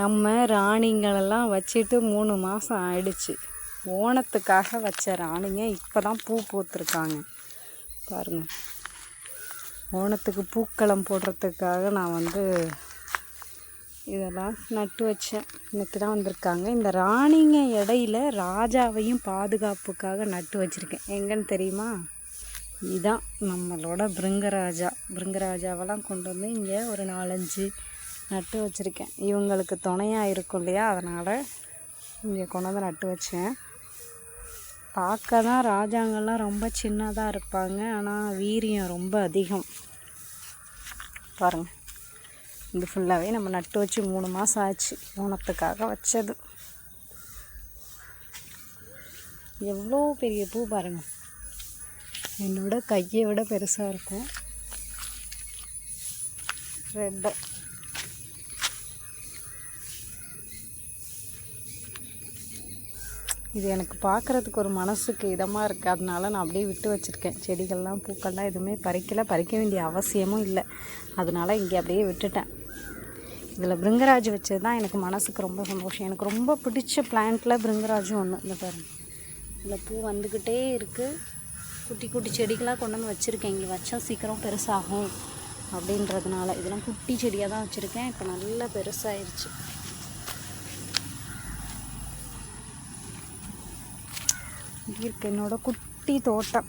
நம்ம ராணிங்களெல்லாம் வச்சுட்டு மூணு மாதம் ஆயிடுச்சு. ஓணத்துக்காக வச்ச ராணிங்க இப்போ தான் பூ பூத்துருக்காங்க. பாருங்கள் ஓணத்துக்கு பூக்களம் போடுறதுக்காக நான் வந்து இதெல்லாம் நட்டு வச்சேன். இன்னைக்கு தான் வந்திருக்காங்க. இந்த ராணிங்க இடையில ராஜாவையும் பாதுகாப்புக்காக நட்டு வச்சுருக்கேன். எங்கன்னு தெரியுமா? இதான் நம்மளோட பிருங்கராஜா. பிருங்கராஜாவெல்லாம் கொண்டு வந்து இங்கே ஒரு நாலஞ்சு நட்டு வச்சுருக்கேன். இவங்களுக்கு துணையாக இருக்கும் இல்லையா? அதனால் இங்கே கொண்டு வந்து நட்டு வச்சேன். பார்க்க தான் ராஜாங்கள்லாம் ரொம்ப சின்னதாக இருப்பாங்க. ஆனால் வீரியம் ரொம்ப அதிகம். பாருங்கள் இது ஃபுல்லாகவே நம்ம நட்டு வச்சு மூணு மாதம் ஆச்சு. ஓணத்துக்காக வச்சது. எவ்வளோ பெரிய பூ பாருங்கள் என்னோட கையை விட பெருசாக இருக்கும். ரெட்டு. இது எனக்கு பார்க்குறதுக்கு ஒரு மனசுக்கு இதமாக இருக்குது அதனால நான் அப்படியே விட்டு வச்சுருக்கேன். செடிகள்லாம் பூக்கள்லாம் எதுவுமே பறிக்கல. பறிக்க வேண்டிய அவசியமும் இல்லை. அதனால் இங்கே அப்படியே விட்டுட்டேன். இதில் பிருங்கராஜ் வச்சது தான் எனக்கு மனசுக்கு ரொம்ப சந்தோஷம். எனக்கு ரொம்ப பிடிச்ச பிளான்ட்டில் பிருங்கராஜும் ஒன்று இந்த பாருங்க. இதில் பூ வந்துக்கிட்டே இருக்குது குட்டி குட்டி செடிகளாக கொண்டு வந்து வச்சுருக்கேன். இங்கே வச்சா சீக்கிரம் பெருசாகும் அப்படின்றதுனால. இதெல்லாம் குட்டி செடியாக தான் வச்சுருக்கேன். இப்போ நல்லா பெருசாகிருச்சு இருக்கு. என்னோட குட்டி தோட்டம்.